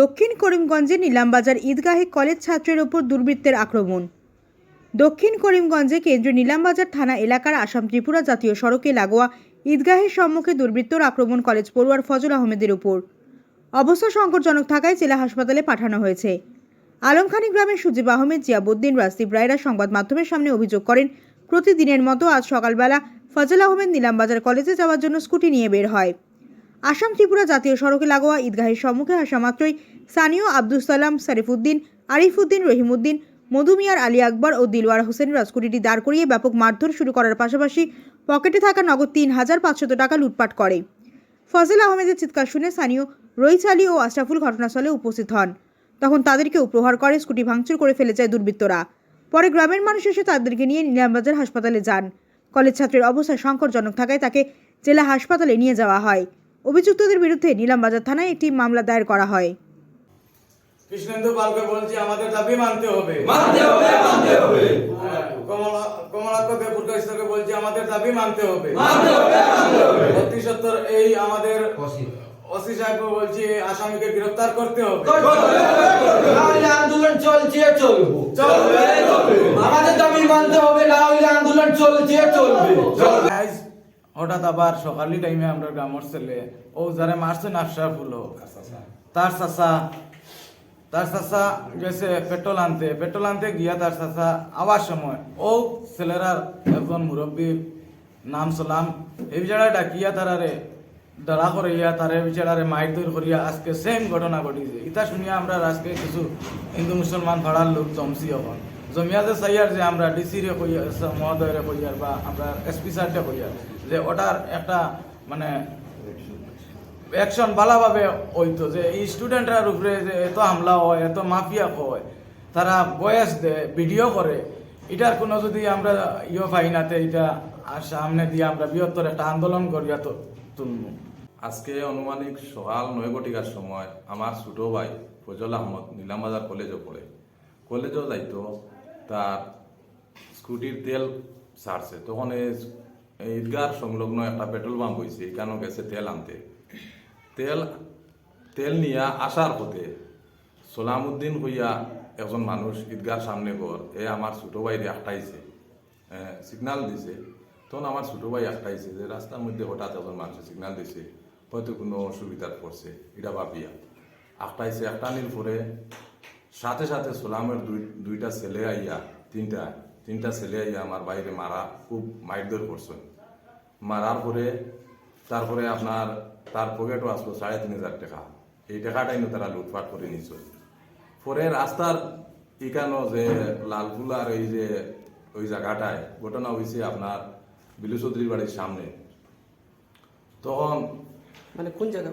দক্ষিণ করিমগঞ্জে নিলামবাজার ঈদগাহে কলেজ ছাত্রের ওপর দুর্বৃত্তের আক্রমণ। দক্ষিণ করিমগঞ্জে কেন্দ্রীয় নিলামবাজার থানা এলাকার আসাম ত্রিপুরা জাতীয় সড়কে লাগোয়া ঈদগাহের সম্মুখে দুর্বৃত্তর আক্রমণ কলেজ পড়ুয়ার ফজল আহমেদের উপর অবস্থা সংকটজনক থাকায় জেলা হাসপাতালে পাঠানো হয়েছে। আলমখানি গ্রামের সুজিব আহমেদ, জিয়াবুদ্দিন, রাজদীপ রায়রা সংবাদ মাধ্যমের সামনে অভিযোগ করেন, প্রতিদিনের মতো আজ সকালবেলা ফজল আহমেদ নিলামবাজার কলেজে যাওয়ার জন্য স্কুটি নিয়ে বের হয়। আসাম ত্রিপুরা জাতীয় সড়কে লাগোয়া ঈদগাহের সম্মুখে আসা মাত্রই স্থানীয় আব্দুল সালাম সারিফুদ্দিন, আরিফুদ্দিন রহিমউদ্দিন মধুমিয়ার আলী আকবর ও দিলওয়ার হোসেনরা স্কুটিটি দাঁড় করিয়ে ব্যাপক মারধর শুরু করার পাশাপাশি পকেটে থাকা নগদ তিন হাজার পাঁচশত টাকা লুটপাট করে। ফজল আহমেদের চিৎকার শুনে স্থানীয় রইস আলী ও আশরাফুল ঘটনাস্থলে উপস্থিত হন। তখন তাদেরকে উপহার করে স্কুটি ভাঙচুর করে ফেলে যায় দুর্বৃত্তরা। পরে গ্রামের মানুষ এসে তাদেরকে নিয়ে নিলামবাজার হাসপাতালে যান। কলেজ ছাত্রের অবস্থা সংকটজনক থাকায় তাকে জেলা হাসপাতালে নিয়ে যাওয়া হয়। অভিযুক্তদের বিরুদ্ধে নিলামবাজার থানায় একটি মামলা দায়ের করা হয়। কৃষ্ণেন্দু পালকে বলছি আমাদের দাবি মানতে হবে। মানতে হবে মানতে হবে। কমলা বলছি আমাদের দাবি মানতে হবে। মানতে হবে মানতে হবে। অতি সত্তর এই আমাদের ওসি সাহেব বলছি আসামিকে গ্রেফতার করতে হবে। নাহলে আন্দোলন চলছে চলবে, চলবে। আমাদের দাবি মানতে হবে না হলে আন্দোলন চলছে চলবে। হঠাৎ আবার সকালি টাইমে আমরা গ্রামের ছেলে, ও যারা মারছেন আশরাফুল হোক তার চাচা তার চাচা গেছে পেট্রোল আনতে। পেট্রোল আনতে গিয়া তার চাচা আবার সময়, ও ছেলেরার একজন মুরব্বীর নাম সালাম এই বিচারা ডাকিয়া তারারে দাঁড়া করিয়া তারে বিচারারে মাইক দৌড় করিয়া আজকে সেম ঘটনা ঘটিছে। ইটা শুনিয়া আমরা আজকে কিছু হিন্দু মুসলমান ভাড়ার লোক জমছি এখন। জমিয়াতে চাইয়ার যে আমরা ডিসি রে কইয়ার মহোদয়রে কইয়ার বা আমরা এসপি স্যারটা কইয়ার। যে ওটার একটা মানে অ্যাকশন ভালোভাবে হইতো, যে এই স্টুডেন্টরার উপরে যে এত হামলা হয়, এত মাফিয়া হয়, তারা বয়স দেয় ভিডিও করে, এটার কোনো যদি আমরা ইয়ে পাই নাতে এটা সামনে দিয়ে আমরা বৃহত্তর একটা আন্দোলন করিয়া তো তুলব। আজকে অনুমানিক সকাল নয় ঘটিকার সময় আমার ছোট ভাই ফজল আহমদ নীলামবাজার কলেজে পড়ে। কলেজেও যাইতো, তার স্কুটির তেল ছাড়ছে, তখন এই ঈদগার সংলগ্ন একটা পেট্রোল পাম্প হয়েছে এখানেও গেছে তেল আনতে। তেল তেল নিয়ে আসার পথে সোলামুদ্দিন হইয়া একজন মানুষ ঈদগার সামনে ঘর এ আমার ছোট ভাইরে আটটাইছে সিগনাল দিছে। তখন আমার ছোট ভাই একটাইছে যে রাস্তার মধ্যে হঠাৎ একজন মানুষ সিগনাল দিছে, হয়তো কোনো অসুবিধার পড়ছে, এটা ভাবিয়া। একটাইছে একটানির পরে সাথে সাথে সোলামের দুই, দুইটা ছেলে আইয়া, তিনটা তিনটা ছেলে আমার বাইরে মারা, খুব মাইরদর করছেন মারার পরে, তারপরে আপনার, তার পকেটও আসলো সাড়ে তিন হাজার টাকা। এই টাকাটাই তারা লুটপাট করে নিছিল পরে রাস্তার ইকানো যে লালপুলার এই যে ওই জায়গাটায়, ঘটনা হয়েছে আপনার বিলু চৌধুরীর বাড়ির সামনে। তখন মানে কোন জায়গা?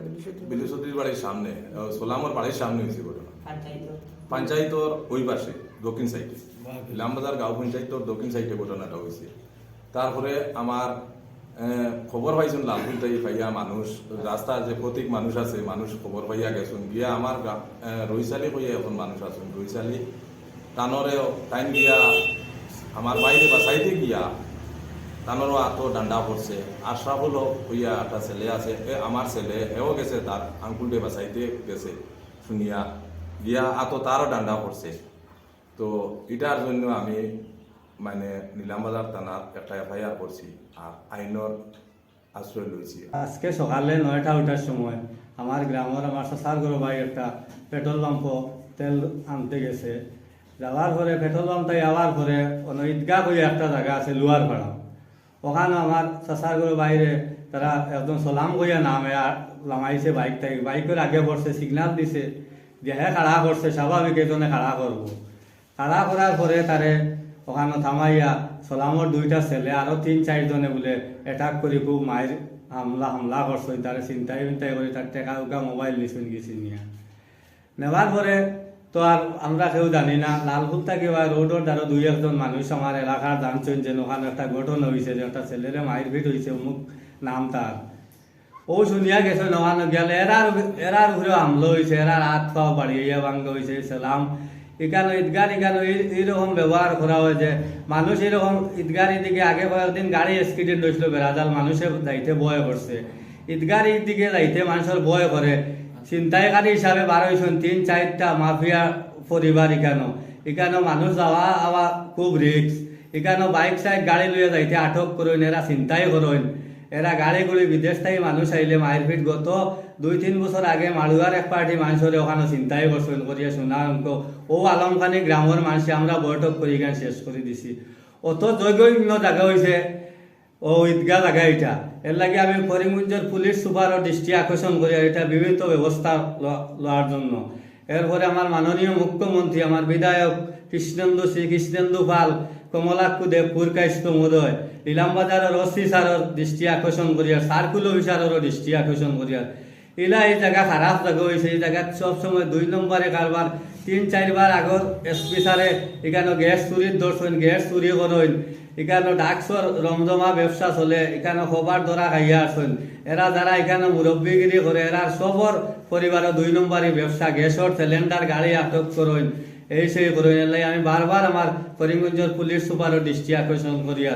বাড়ির সামনে সোলামর বাড়ির সামনে হয়েছে ঘটনা পঞ্চায়েতর ওই পাশে দক্ষিণ সাইডে। ইলামবাজার গাঁও পঞ্চায়েতর দক্ষিণ সাইডে ঘটনাটা হয়েছে। তারপরে আমার খবর পাইছেন লালপুর তাই পাইয়া মানুষ রাস্তার যে প্রতীক মানুষ আছে মানুষ খবর পাইয়া গেছেন। গিয়া আমার রইসালি কইয়া এখন মানুষ আছেন। রইসালি টানরেও টাইম গিয়া আমার বাইরে বাসাইতে গিয়া তানোরও আতো ডান্ডা পড়ছে। আশরাফুল হইয়া একটা ছেলে আছে আমার ছেলে এও গেছে তার আঙ্কুলটে বাসাইতে গেছে শুনিয়া। গিয়া আতো তারও ডান্ডা পড়ছে। তো এটার জন্য আমি মানে নিলামবাজার থানার একটা এফআইআর করছি আর আইনের আশ্রয় লইছি আজকে সকালে নয়টা ওঠার সময় আমার গ্রামের আমার সাসার গরু ভাই একটা পেট্রোল পাম্প তেল আনতে গেছে। যাওয়ার পরে পেট্রোল পাম্পটাই যাওয়ার পরে অন্য ঈদগাহ বলে একটা জায়গা আছে লোয়ার পাড়া ওখানে আমার সাসার গরু বাইরে, তারা একদম সলাম কইয়া নামে আর লামাইছে বাইকটাই বাইকের আগে পড়ছে সিগনাল দিছে দেহে খাড়া করছে, স্বাভাবিক এজনে খাড়া করব। খাড়া করার পরে তারে ওখানে থামাইয়া সলামর দুইটা ছেলে আরও তিন, চারজনে বলে অ্যাটাক করি, খুব মায়ের হামলা হামলা করছে। তারে চিন্তাই চিন্তাই করে, তার টেকা উকা মোবাইল নিছুন গেছি নিয়া। নেওয়ার পরে তো আর আমরা কেউ জানি না। লালফুল থেকে বা রোডর দ্বারা দুই একজন মানুষ আমার এলাকার জানছেন যে ওখানে একটা ঘটনা হয়েছে যে একটা ছেলেরে মায়ের ভিট হয়েছে অমুক নাম তার ও শুনিয়া গেছে নহানো গেলে এরার এরার ঘুরে হামলো হয়েছে এরার হাত পাও বাড়িয়ে ভাঙ্গ হয়েছে সালাম এখানে ঈদগার এখানে এইরকম ব্যবহার করা হয়েছে মানুষ এরকম ঈদগার দিকে আগে কয়েকদিন গাড়ি স্কিডে ঢুকছিল বেড়াজাল মানুষে যাইতে ভয় করছে ঈদগার দিকে যাইতে মানুষের ভয় করে ছিনতাইকারী হিসাবে বার হয়েছেন তিন চারটা মাফিয়া পরিবার এখানো এখানে মানুষ যাওয়া আওয়া খুব রিক্স এখানে বাইক সাইক গাড়ি লইয়া যাইতে আটক করুন এরা চিন্তাই করুন এরা গাড়ি গুড়ি বিদেশ থেকে মানুষ আইলে মারপিট গত। দুই, তিন বছর আগে মাড়ুয়ার এক পার্টি মানুষের ওখানে চিন্তাই করছেন করিয়া শোনা অঙ্ক ও আলমখানি গ্রামের মানুষে আমরা বৈঠক করি শেষ করে দিছি। অত জৈগন্য জায়গা হয়েছে ও ঈদগাহ জায়গা এটা। এর লাগে আমি করিমগঞ্জের পুলিশ সুপারও দৃষ্টি আকর্ষণ করি এটা বিভিন্ন ব্যবস্থা লওয়ার জন্য। এরপরে আমার মাননীয় মুখ্যমন্ত্রী আমার বিধায়ক কৃষ্ণেন্দু শ্রী কৃষ্ণেন্দু পাল কমলাক্ষু দেব পুরকাইস্ত মহোদয় ইলামবাজারের ওসি স্যারের দৃষ্টি আকর্ষণ করিয়ার সার্কুল অফিসারেরও দৃষ্টি আকর্ষণ করিয়ার ইলা এই জায়গা খারাপ জায়গা হয়েছে এই জায়গা সবসময় দুই নম্বরে কারবার তিন চারবার আগর এসপি স্যারে এখানে গ্যাস চুরির দর্শন গ্যাস চুরি করেন এখানে ডাকসর রমজমা ব্যবসা চলে, এখানে সবার ধরা খাইয়া আসেন এরা যারা এখানে মুরব্বীগিরি করে এরা সবর পরিবারের দুই নম্বরই ব্যবসা গ্যাসর সিলিন্ডার গাড়ি আটক করেন এই সেই করেন আমি বারবার আমার করিমগঞ্জের পুলিশ সুপারের দৃষ্টি আকর্ষণ করিয়া